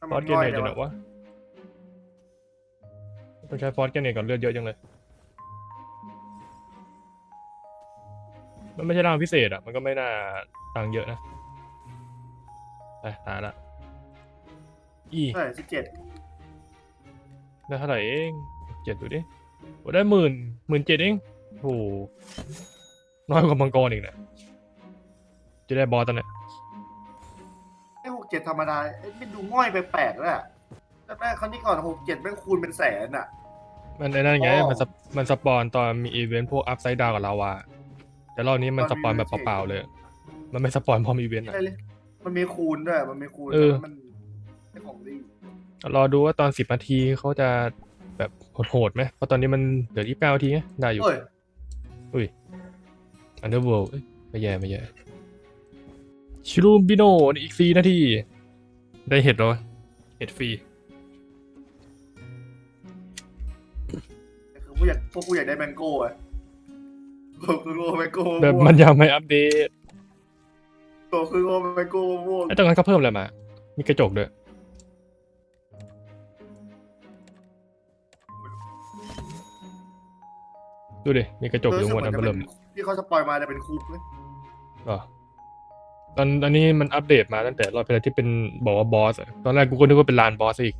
ทำฟไมอสเกง่เนอยตเลอยู่ยไหนวะวะต้องใช้ฟอสเกเนตก่อนเลือดเยอะจังเลย มันไม่ใช่ร่างพิเศษอะ มันก็ไม่น่าตังค์เยอะนะไปตายละอีเท่าไหร่สิบเจ็ดได้เท่าไหร่เองเจ็ดดูดิโอ้ได้หมื่นหมื่นเจ็ดเองโอ้โหน้อยกว่ามังกรอีกนะจะได้บอสตอนเนี้ยไอ้หก เจ็ดธรรมดาไอ้ไม่ดูง่อยไปแปลกๆเลยอะแต่แม่ครั้งที่ก่อนหกเจ็ดแม่งคูณเป็นแสนอะมันไอ้นั่นไง อ๋อ มันสปมันสปอนตอนมีอีเวนต์พวกอัพไซด์ดาวกับลาวาแต่รอบนี้มันตอนสปอนมีแบบเวทีเปล่าๆเลย มันไม่สปอนพร้อมอีเวนต์อะใช่เลยมันมีคูณด้วยมันมีคูณเออ แต่ว่ามันไม่ของดีรอดูว่าตอนสิบนาทีเขาจะแบบโหดๆไหมเพราะตอนนี้มันเหลือที่เก้านาทีไงได้อยู่ เอ้ยอุ้ยอันเดอร์เวิลด์ไม่แย่ไม่แย่ ชิรูมบิโนอีกสี่นาที ได้เห็ดเหรอเห็ดฟรีคือกูอยากพวกกูอยากได้แมงโก้อะพวกกูรู้ว่าแมงโก้แบบมันยังไม่อัปเดตตัวคือว่าแมงโก้ม่วงไอ้ตรงนั้นเขาเพิ่มอะไรมา มีกระจกด้วยดูดิ มีกระจกอยู่ข้างบนอันเบอร์เริ่มเลยที่เขาสปอยมาจะเป็นคุกเลยอ๋อ ตอนอันนี้มันอัปเดตมาตั้งแต่รอบที่แล้วที่เป็นบอกว่าบอสอะตอนแรกกูก็นึกว่าเป็นลานบอสอีก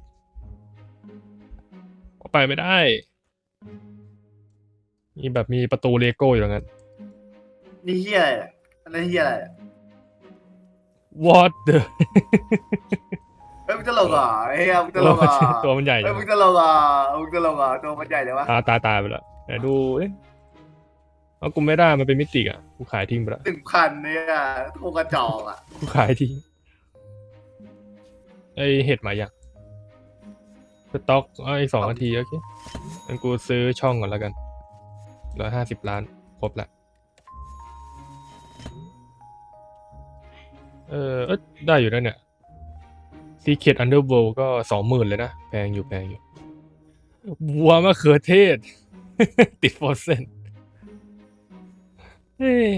ออกไปไม่ได้ มีแบบมีประตูเลโก้อยู่ตรงนั้น นี่เฮียอะไรอะอันนั้นเฮียอะไรอะ what the เฮ้ยมึงจะลงเหรอเฮ้ยมึงจะลงเหรอตัวมันใหญ่เฮ้จัยงมึงจะลงเหรอมึงจะลงเหรอตัวมันใหญ่เลยวะ ตาตาตายไปแล้วไหนดูเอ๊ะ เอากูไม่ได้มันเป็นมิติอะกูขายทิ้งไปแล้วหนึ่งพันเนี่ยโคกระจอกอะกูขายทิ้งไอเห็ดมายังสต็อกเอาอีกสองนาทีโอเคงั้นกูซื้อช่องก่อนแล้วกันร้อยห้าสิบล้านครบละเออเอ้ยได้อยู่แล้วเนี่ย Secret Underworld ก็สองหมื่นเลยนะ แพงอยู่แพงอยู่ บัวมะเขือเทศ ติดโฟเซน เฮ้ย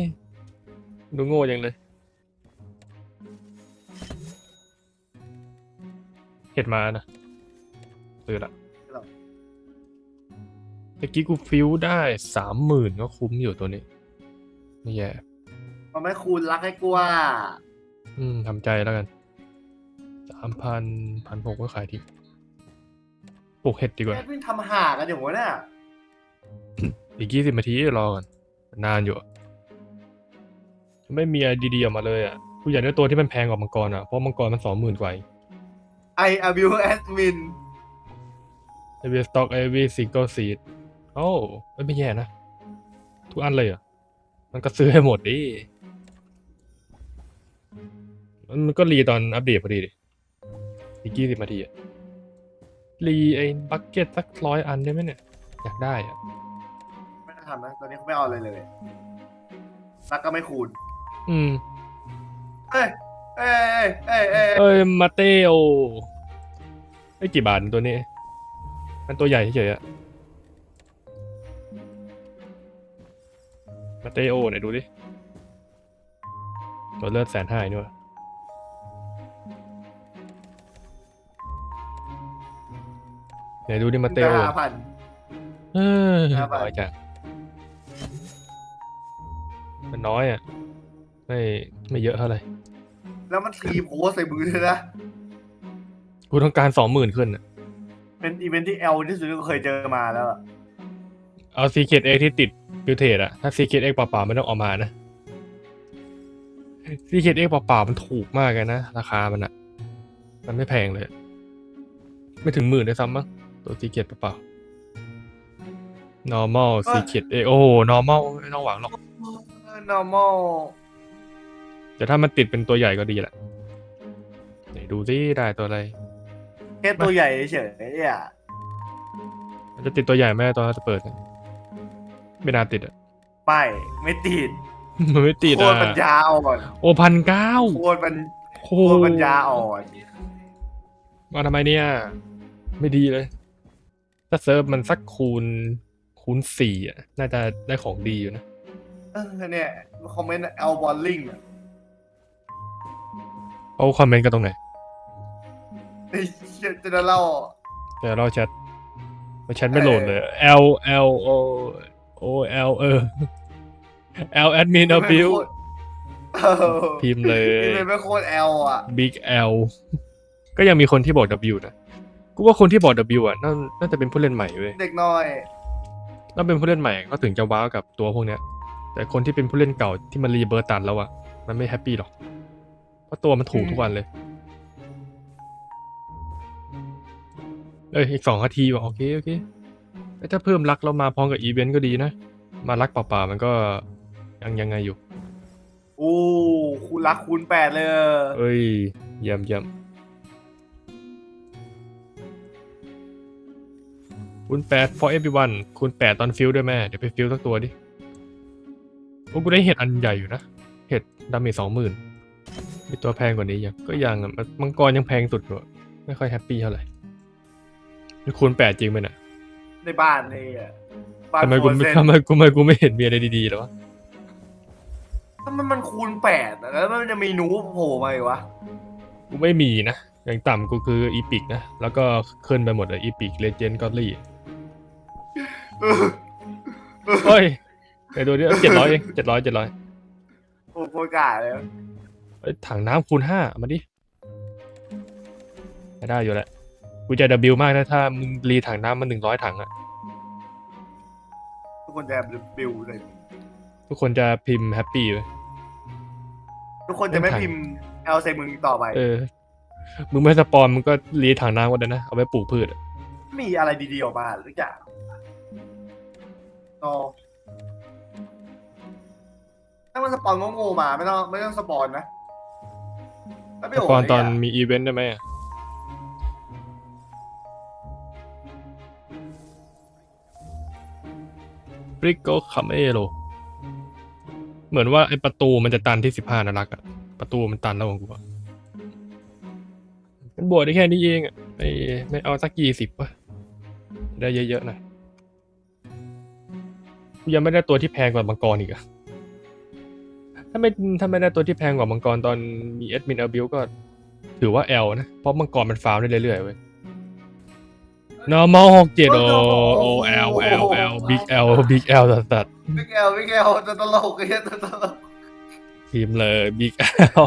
ดูโง่ยังเลย เห็ดมานะซื้อละตะกี้กูฟิวได้สามหมื่นก็คุ้มอยู่ตัวนี้ ไม่แย่ มันไม่คูณรักให้กูว่าอืมทำใจแล้วกันสามพันพันหกก็ขายทิ้งปลูกเห็ดดีกว่า แค่เพิ่งทำห่ากันอย่างวะเนี่ยอีกยี่สิบนาทีรอก่อนนานอยู่อะ ไม่มีอะไรดีๆออกมาเลยอะกูอยากได้ตัวที่มันแพงกว่ามังกรอะเพราะมังกรมันสองหมื่นกว่าเองไออาบิวแอดมินไอเวสต็อกไอเวสิงเกิลซีดโอ้เอ้ยไม่แย่นะ ทุกอันเลยเหรอะ มันก็ซื้อให้หมดดิ มันมันก็รีตอนอัปเดตพอดีดิอีกยี่สิบนาทีอะรีไอ้บักเก็ตสักร้อยอันได้ไหมเนี่ย อยากได้อะ ไม่ได้ทำนะ ตอนนี้เขาไม่เอาอะไรเลย รักก็ไม่คูณ อืมเอ้ยเอ้ยเอ้ยเอ้ยเอ้ยมาเตโอไอ้ยกี่บาทตัวนี้ มันตัวใหญ่เฉยๆอะมาเตโอไหนดูดิตัวเลือดแสนห้านี่วะไหนดูดิมาเตโอห้าพัน เออห้าบาท น้อยจังมันน้อยอะ ไม่ไม่เยอะเท่าไหร่แล้วมันทีโพสใส่มือเลยนะ กูต้องการสองหมื่นขึ้นอะเป็นอีเวนท์ที่เอลที่สุดที่กูเคยเจอมาแล้วอะเอาซีเคทเอ็กที่ติดบิวเทสอะถ้าซีเคทเอ็กเปล่าๆไม่ต้องเออกมานะซีเคทเอ็กเปล่าๆมันถูกมากเลยนะ ราคามันอะมันไม่แพงเลย ไม่ถึงหมื่นด้วยซ้ำมั้งตัวซีเคทเปล่าๆ normal secret เอ็กโอ้โห normal ไม่ต้องหวังหรอก normal แต่ถ้ามันติดเป็นตัวใหญ่ก็ดีแหละไหนดูซิได้ตัวอะไร แค่ตัวใหญ่เฉยๆอะมันจะติดตัวใหญ่ไหมตอนเราจะเปิดอะไม่น่าติดอะไม่ไม่ติดมันไม่ติดโคอะตรปัญญาอ่อนโอพันเก้าโคตรปัญโคโคตรปัญญาอ่อนมาทำไมเนี่ย ไม่ดีเลย ถ้าเซิร์ฟมันสักคูณคูณสี่อะ น่าจะได้ของดีอยู่นะ เออเนี่ยคอมเมนต์เอลบอลลิง เอาคอมเมนต์กันตรงไหนไอ้เชี่ยจะเล่าเดี๋ยวเราแชทมันแชทไม่โหลดเลย L L O O L เออ L admin abuse เออพิมพ์เลยนี่เป็นไม่โคตรแอลอะ Big L ก็ยังมีคนที่บอก W นะ กูว่าคนที่บอก W อะ น่าน่าจะเป็นผู้เล่นใหม่เว้ย เด็กน้อยถ้าเป็นผู้เล่นใหม่ก็ถึงจะว้าวกับตัวพวกเนี้ย แต่คนที่เป็นผู้เล่นเก่าที่มันรีเบิร์ตตันแล้วอะ มันไม่แฮปปี้หรอกเพ ราะตัวมันถูกทุกวันเลยเอ้ยอีกสองนาทีว่ะโอเคโอเคเอ้ยถ้าเพิ่มรักเรามาพร้อมกับอีเวนต์ก็ดีนะ มารักเปล่าๆมันก็ยังยังไงอยู่โอ้คูณรักคูณแปดเลยเอ้ยเยี่ยมเยี่ยมคูณแปด for everyone คูณแปดตอนฟิลด้วยแม่ เดี๋ยวไปฟิลสักตัวดิ โอ้กูได้เห็ดอันใหญ่อยู่นะ เห็ดดาเมจสองหมื่น มีตัวแพงกว่านี้ยังก็ยังอะมันมังกรยังแพงสุดอยู่อะไม่ค่อยแฮปปี้เท่าไหร่นี่คูณแปดจริงไหมน่ะในบ้านเลยอะบ้านทำไมกูโฟร์ไม่เซนทำไมกูไม่กูไม่เห็นมีอะไรดีๆหรอวะทำไมมันคูณแปดอะแล้วมันจะมีหนูโผล่มาอีกวะกูไม่มีนะอย่างต่ำกูคืออีพิกนะ แล้วก็ขึ้นไปหมดเลยอีพิกเลเจนด์กอลี่เออเฮ้ยไปดูดิเจ็ดร้อยเองเจ็ดร้อยเจ็ดร้อย โอ้โหโคตรกาเลย เอ้ยถังน้ำคูณห้ามาดิไม่ได้อยู่แหละกูจะดับบิวมากนะถ้ามึงรีถังน้ำมาหนึ่งร้อยถังอะทุกคนจะบิวเลย ทุกคนจะพิมพ์แฮปปี้เลยทุกคนจะไม่พิมพ์แอลใส่มึงต่อไป เออ มึงไม่สปอนมึงก็รีถังน้ำก็ได้นะ เอาไปปลูกพืชอะมีอะไรดีๆออกมาหรืออย่างโอถ้ามันสปอนโง่ๆมาไม่ต้องไม่ต้องสปอนนะแล้ว ไม่สโปอนตอนเลยะมีอีเวนต์ได้ไหมอะบริโกคาเมโลเหมือนว่าไอประตูมันจะตันที่สิบห้านารักอะประตูมันตันแล้วของกูอะมันบวกได้แค่นี้เองอะไม่ไม่เอาสักยี่สิบวะได้เยอะๆหน่อยกูยังไม่ได้ตัวที่แพงกว่ามังกรอีกอะ ถ้าไม่ถ้าไม่ได้ตัวที่แพงกว่ามังกรตอนมีเอดมินเอบิวก็ ถือว่า L นะ เพราะมังกรมันฟาวได้เรื่อยๆเว้ย normal หกเจ็ดโอโอ L L L big L big L สัสสัสไม่แกวไม่แกวตัวตลกไอ้เหี้ยตัวตลกทีมเลย big L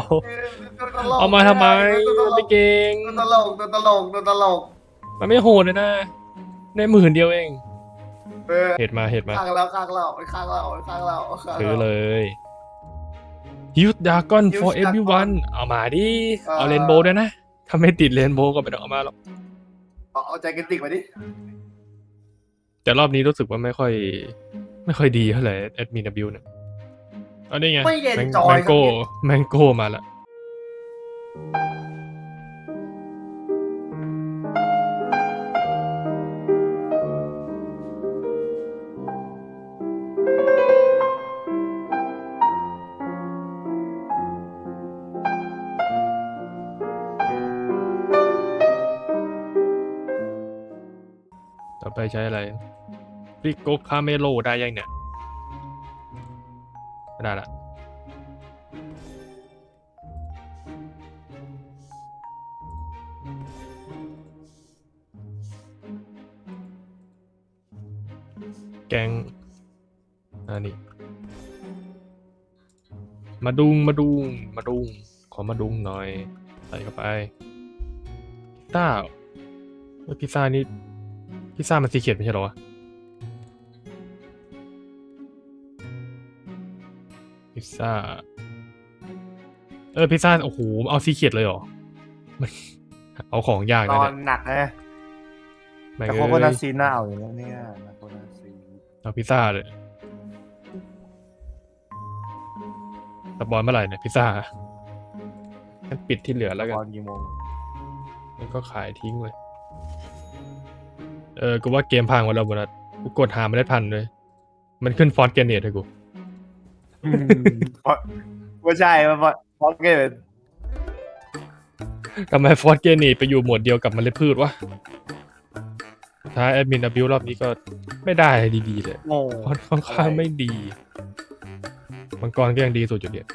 ตัวตลกเอามาทำไมตัวตลไม่กเก่งตัวตลกตัวตลกตัวตลกมันไม่โหดเลยนะได้หมื่นเดียวเองเออเห็ดมาเห็ดมาข้างเราข้างเราข้างเราข้างเราข้างซื้อเราเลย ฮิวดากอน for Huge everyone Dragon เอามาดิ เออเอาเรนโบว์ด้วยนะ ถ้าไม่ติดเรนโบว์ก็ไม่ต้องเอามาหรอก เอาเอาใจกันติกมาดิ แต่รอบนี้รู้สึกว่าไม่ค่อย ไม่ค่อยดีเท่าไหร่แอดมินบิวเนี่ยเอานี่ไงไม่เย็นแมงจอย แมงโก้แมงโก้มาละ ต่อไปใช้อะไรริโกคาเมโลได้ยังเนี่ย ไม่ได้ละแกงอันนี้ มาดุงมาดุงมาดุง ขอมาดุงหน่อย ใส่เข้าไปพิซซ่าพิซซ่านี่ พิซซ่ามันสีเขียดไม่ใช่เหรอวะพิซซ่า เออพิซซ่าโอ้โหเอาสีเขียดเลยเหรอมันเอาของยากนนะอเนี่นยหนักนะแม่งแต่เอ้โคโคนัทยซีน่าเอาอยู่แล้วเนี่ยโคโคนัทซีเอาพิซซ่าเลยสปอนเมื่อไหร่เนี่ยพิซซ่างั้นปิดที่เหลือแล้วกัตนอนกี่โมงแล้วก็ขายทิ้งเลย เออกูว่าเกมพังหมดแล้วบนัสกูกดหาไม่ได้ทันเลย มันขึ้นฟอร์สเกเนตให้กูเพราะไม่ใช่เพราะเพราะเกิดทำไมฟอร์สเกเนตไปอยู่หมวดเดียวกับเมล็ดพืชวะสุดท้ายแอดมินอบิวรอบนี้ก็ไม่ได้อะไรดีๆเลยโง่ฟอร์สค่อนข้างไม่ดี มังกรก็ยังดีสุดอยู่เดียว